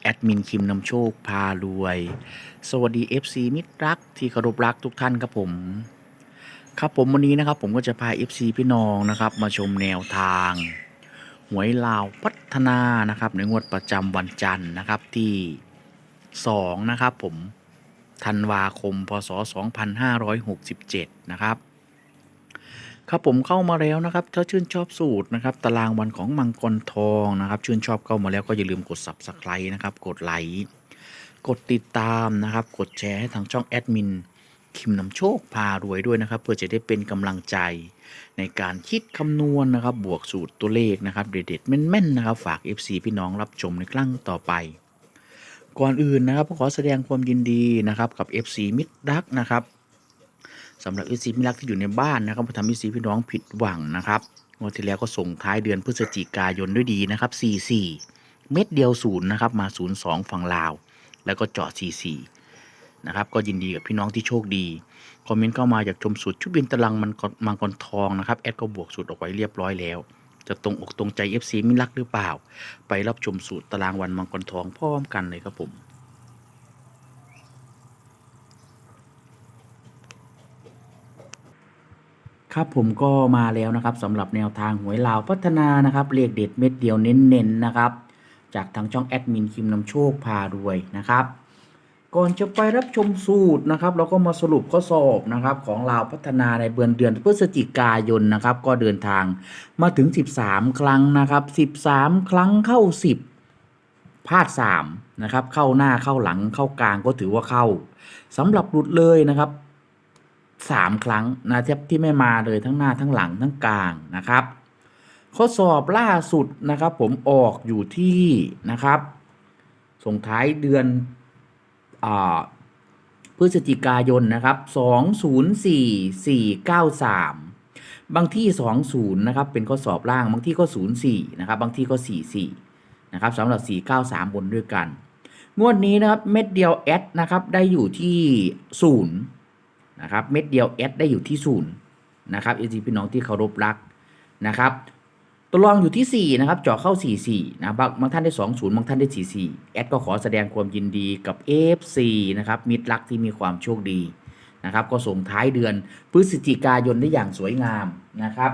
แอดมินคิมนำโชคพารวย สวัสดี FC มิตรรักที่เคารพรักทุกท่านครับผม ครับผมวันนี้นะครับผมก็จะพา FC พี่น้องนะครับมาชมแนวทาง หวยลาวพัฒนานะครับในงวดประจำวันจันทร์นะครับที่2นะครับผมธันวาคมพศ 2567 นะครับ ครับผมเข้ามาแล้วนะครับ ถ้าชื่นชอบสูตรนะครับ ตารางวันของมังกรทองนะครับ ชื่นชอบเข้ามาแล้วก็อย่าลืมกด subscribe นะครับ กดไลค์กดติดตามนะครับ กดแชร์ให้ทางช่องแอดมินคิมนำโชคพารวยด้วยนะครับ เพื่อจะได้เป็นกำลังใจ ในการคิดคำนวณนะครับ บวกสูตรตัวเลขนะครับ เด็ดๆแม่นๆนะครับ ฝาก FC พี่น้องรับชมในครั้งต่อไป ก่อนอื่นนะครับขอแสดงความยินดีนะครับกับ FC มิตรรักนะครับ สำหรับอีซีมิลักที่อยู่ในบ้านนะครับมาทำอีซีพี่น้องผิดหวังนะครับงวดที่แล้วก็ส่งท้ายเดือนพฤศจิกายนด้วยดีนะครับ44 เม็ดเดียวศูนย์นะครับมา 02 ฝั่งลาว แล้วก็เจาะ44นะครับก็ยินดีกับพี่น้องที่โชคดี คอมเมนต์เข้ามาอยากชมสูตรชุดบินตารางมันกมังกรทองนะครับแอดก็บวกสูตรออกไว้เรียบร้อยแล้ว จะตรงอกตรงใจ FC มิลักหรือเปล่า ไปรับชมสูตรตารางวันมังกรทองพร้อมกันเลยครับผม ครับผมก็มาแล้วนะครับสำหรับแนวทางหวยลาวพัฒนานะครับเลขเด็ดเม็ดเดียวเน้นๆนะครับ จากทางช่องแอดมินคิมนำโชคพารวยนะครับ ก่อนจะไปรับชมสูตรนะครับเราก็มาสรุปข้อสอบนะครับของลาวพัฒนาในเดือนเดือนพฤศจิกายนนะครับ ก็เดินทางมาถึง 13 ครั้งนะครับ 13 ครั้งเข้า 10พลาด3นะครับเข้าหน้าเข้าหลังเข้ากลางก็ถือว่าเข้าสำหรับหลุดเลยนะครับ สามครั้งนะที่ที่ไม่มาเลยทั้งหน้าทั้งหลังทั้งกลางนะครับ ข้อสอบล่าสุดนะครับผมออกอยู่ที่นะครับ ส่งท้ายเดือนอพฤศจิกายนนะครับ 204493 บางที่ 20 นะครับ เป็นข้อสอบล่าง บางที่ก็ 04 นะครับ บางที่ก็ 44 นะครับสำหรับ 493 บนด้วยกัน งวดนี้นะครับเม็ดเดียวแอดนะครับ ได้อยู่ที่ 0 นะครับเม็ดเดียวแอดได้อยู่ที่ศูนย์นะครับเอจีพี่น้องที่เคารพรักนะครับตัวรองอยู่ที่ 4 นะครับเจาะเข้า 44 นะบางบางท่านได้ 20 บางท่านได้ 44 แอดก็ขอแสดงความยินดีกับ FC นะครับ มิตรรักที่มีความโชคดีนะครับ ก็ส่งท้ายเดือนพฤศจิกายนได้อย่างสวยงามนะครับ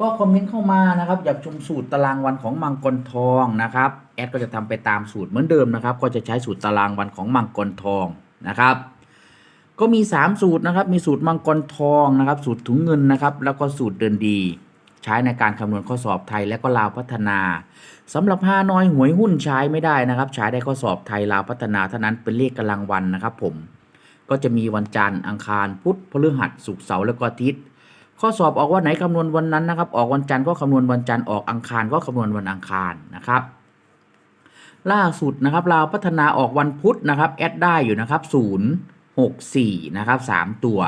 ก็คอมเมนต์เข้ามานะครับ อยากชมสูตรตารางวันของมังกรทองนะครับ แอดก็จะทำไปตามสูตรเหมือนเดิมนะครับ ก็จะใช้สูตรตารางวันของมังกรทองนะครับ ก็มี 3 สูตรนะครับ มีสูตรมังกรทองนะครับ สูตรถุงเงินนะครับ แล้วก็สูตรเดินดี ใช้ในการคำนวณข้อสอบไทยและก็ลาวพัฒนาสำหรับห้าน้อยหวยหุ้นใช้ไม่ได้นะครับ ใช้ได้ข้อสอบไทยลาวพัฒนาเท่านั้นเป็นเลขกำลังวันนะครับ ผม ก็จะมีวันจันทร์อังคารพุธพฤหัสศุกร์เสาร์แล้วก็อาทิตย์ ข้อสอบออกวันไหนคำนวณวันนั้นนะครับ ออกวันจันทร์ก็คำนวณวันจันทร์ออกอังคารก็คำนวณวันอังคารนะครับล่าสุดนะครับลาวพัฒนาออกวันพุธนะครับแอดได้อยู่นะครับศูนย์ หกสี่นะครับสามตัว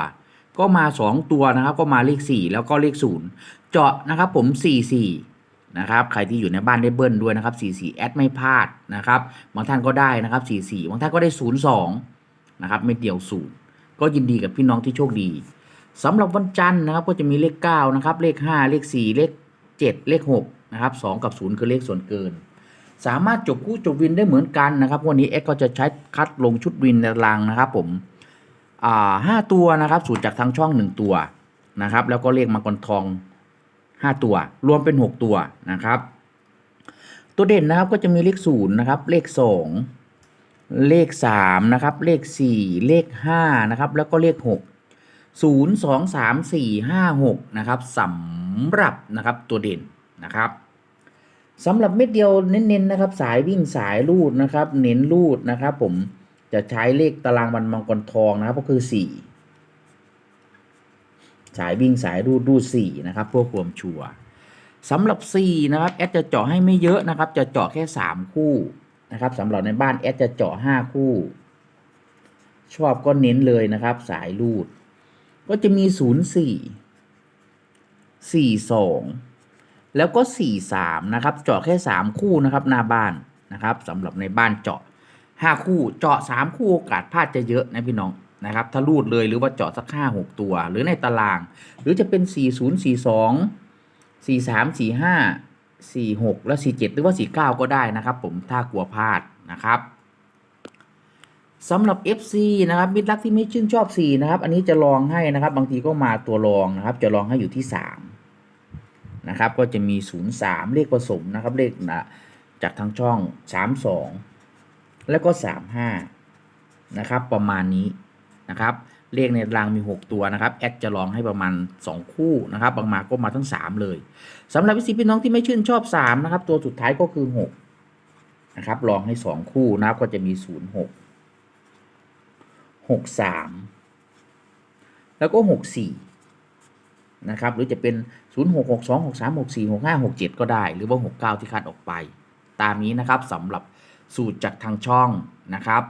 ก็มาสองตัวนะครับ ก็มาเลขสี่แล้วก็เลขศูนย์เจาะนะครับผมสี่สี่นะครับ ใครที่อยู่ในบ้านได้เบิ้ลด้วยนะครับสี่สี่แอดไม่พลาดนะครับ บางท่านก็ได้นะครับสี่สี่บางท่านก็ได้ศูนย์สองนะครับ ไม่เดียวศูนย์ก็ยินดีกับพี่น้องที่โชคดีสำหรับวันจันทร์นะครับก็จะมีเลขเก้านะครับ เลขห้าเลขสี่เลขเจ็ดเลขหกนะครับสองกับศูนย์คือเลขส่วนเกินสามารถจบคู่จบวินได้เหมือนกันนะครับ วันนี้เอ็กก็จะใช้คัดลงชุดวินในรางนะครับผม อ่าห้าตัวนะครับสูตรจากทางช่องหนึ่งตัวนะครับ แล้วก็เลขมังกรทองห้าตัว รวมเป็นหกตัวนะครับ ตัวเด่นนะครับก็จะมีเลขศูนย์นะครับ เลขสองเลขสามนะครับ เลขสี่เลขห้านะครับ แล้วก็เลขหกศูนย์สองสามสี่ห้าหกนะครับสำหรับนะครับตัวเด่นนะครับสำหรับเม็ดเดียวเน้นๆนะครับ สายวิ่งสายลูดนะครับ เน้นลูดนะครับผม จะใช้เลขตารางวันมังกรทองนะครับก็คือสี่สายวิ่งสายรูดรูดสี่นะครับเพื่อความชัวร์สำหรับสี่นะครับแอดจะเจาะให้ไม่เยอะนะครับ จะเจาะแค่สามคู่นะครับสำหรับในบ้านแอดจะเจาะห้าคู่ ชอบก็เน้นเลยนะครับ สายรูด ก็จะมี 04 42 แล้วก็ 43 นะครับ เจาะแค่ 3 คู่นะครับหน้าบ้านนะครับสำหรับในบ้านเจาะ 5คู่เจาะ3คู่โอกาสพลาดจะเยอะนะพี่น้องนะครับถ้ารูดเลยหรือว่าเจาะสัก5 6ตัว หรือในตาราง หรือจะเป็น40 42 43 45 46และ47หรือว่า49ก็ได้นะครับ ผมถ้ากลัวพลาดนะครับสำหรับ FC นะครับมิตรรักที่ไม่ชื่นชอบ 4 นะครับ อันนี้จะลองให้นะครับ บางทีก็มาตัวรองนะครับ จะลองให้อยู่ที่ 3 นะครับ ก็จะมี 03 เลขผสมนะครับ เลขนะจากทางช่อง 32 แล้วก็35นะครับ ประมาณนี้นะครับ เลขในรางมี 6 ตัวนะครับ แอดจะลองให้ประมาณ 2 คู่นะครับ บางมาก็มาทั้ง 3 เลยสำหรับวิสิพี่น้องที่ไม่ชื่นชอบ 3 นะครับ ตัวสุดท้ายก็คือ 6 นะครับ ลองให้ 2 คู่นะครับก็จะมี 0 6 6 3 แล้วก็ 6 4 นะครับ หรือจะเป็น 0 6 6 2 6 3 6 4 6 5 6 7 ก็ได้ หรือว่า 6 9 ที่คัดออกไป ตามนี้นะครับสำหรับ สูตรจากทางช่องนะครับ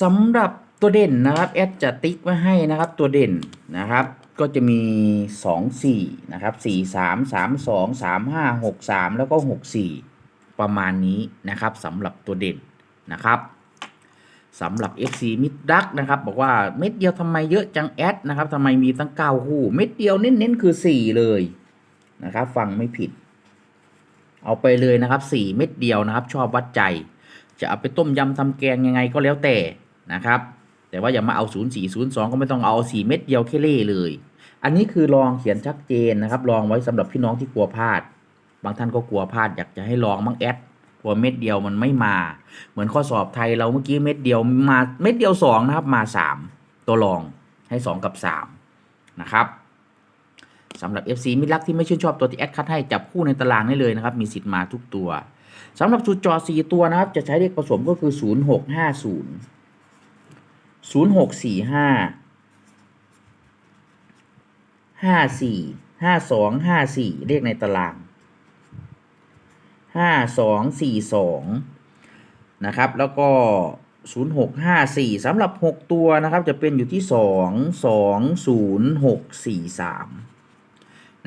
สำหรับตัวเด่นนะครับแอดจะติ๊กไว้ให้นะครับตัวเด่นนะครับก็จะมี 2 4นะครับ4 3 3 2 3 5 6 3 แล้วก็ 6 4 ประมาณนี้นะครับสำหรับตัวเด่นนะครับสำหรับ FC มิดดักนะครับ บอกว่าเม็ดเดียวทำไมเยอะจังแอดนะครับทำไมมีตั้ง 9 คู่ เม็ดเดียวเน้นๆคือ 4 เลยนะครับ ฟังไม่ผิด เอาไปเลยนะครับ 4 เม็ดเดียวนะครับ ชอบวัดใจ จะเอาไปต้มยำทำแกงยังไงก็แล้วแต่นะครับ แต่ว่าอย่ามาเอา0 4 0 2 ก็ไม่ต้องเอา 4 เม็ดเดียวแค่เล่เลย อันนี้คือลองเขียนชัดเจนนะครับ ลองไว้สำหรับพี่น้องที่กลัวพลาด บางท่านก็กลัวพลาดอยากจะให้ลองบ้างแอดกลัวเม็ดเดียวมันไม่มา เหมือนข้อสอบไทยเราเมื่อกี้เม็ดเดียวมาเม็ดเดียวสองนะครับมาสามตัวลองให้สองกับสามนะครับ สำหรับ FC มิตรรักที่ไม่ชื่นชอบตัวที่แอดคัดให้จับคู่ในตารางได้เลยนะครับ มีสิทธิ์มาทุกตัวสำหรับสูตรจอสี่ตัวนะครับ จะใช้เลขผสมก็คือ 0 6 5 0 0 6 4 5ห้าสี่ห้าสองห้าสี่เลขในตารางห้าสองสี่สองนะครับ แล้วก็ศูนย์หกห้าสี่สำหรับหกตัวนะครับ จะเป็นอยู่ที่สองสองศู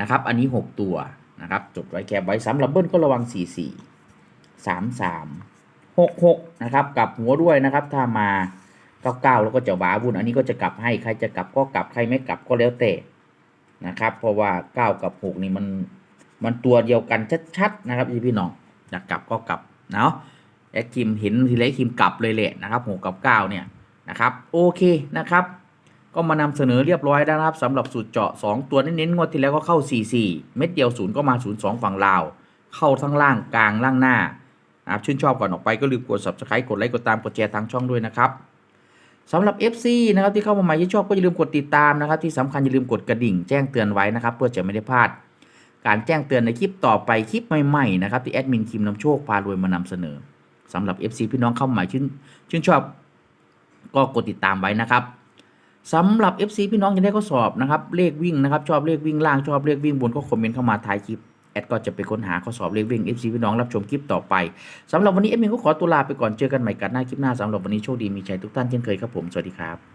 นะครับ อันนี้หกตัวนะครับ จดไว้แคบไว้สำหรับเบิ้ลก็ระวังสี่สี่สามสามหกหกนะครับกลับหัวด้วยนะครับ ถ้ามาเก้าเก้าแล้วก็จะว้าวุ่น อันนี้ก็จะกลับให้ใครจะกลับก็กลับใครไม่กลับก็แล้วแต่นะครับ เพราะว่า9กับ6นี่มันมันตัวเดียวกันชัดๆนะครับพี่พี่น้องอยากกลับก็กลับเนาะแอดคิมเห็นทีไรคิมกลับเลยแหละนะครับ6กับ9เนี่ยนะครับ โอเคนะครับ ก็มานำเสนอเรียบร้อยแล้วนะครับสำหรับสูตรเจาะ 2 ตัวเน้นๆงวดที่แล้วก็เข้า 44 เม็ดเดียว0ก็มา 02 ฝั่งลาว เข้าทั้งล่างกลางล่างหน้านะครับชื่นชอบก่อนออกไปก็ลืมกด subscribe กดไลค์กดตามกดแชร์ทางช่องด้วยนะครับสำหรับ FC นะครับที่เข้ามาใหม่ที่ชอบก็อย่าลืมกดติดตามนะครับ ที่สำคัญอย่าลืมกดกระดิ่งแจ้งเตือนไว้นะครับ เพื่อจะไม่ได้พลาด การแจ้งเตือนในคลิปต่อไปคลิปใหม่ๆนะครับที่แอดมินคิมนำโชคพารวยมานำเสนอสำหรับ FC พี่น้องเข้ามาใหม่ชื่นชื่นชอบ ก็กดติดตามไว้นะครับ สำหรับ FC พี่น้องยังได้ข้อสอบนะครับเลขวิ่งนะครับชอบเลขวิ่งล่างชอบเลขวิ่งบนก็คอมเมนต์เข้ามาท้ายคลิปแอดก็จะไปค้นหาข้อสอบเลขวิ่ง FC พี่น้องรับชมคลิปต่อไปสำหรับวันนี้แอดมินก็ขอตัวลาไปก่อนเจอกันใหม่กันหน้าคลิปหน้าสำหรับวันนี้โชคดีมีใจทุกท่านเช่นเคยครับผมสวัสดีครับ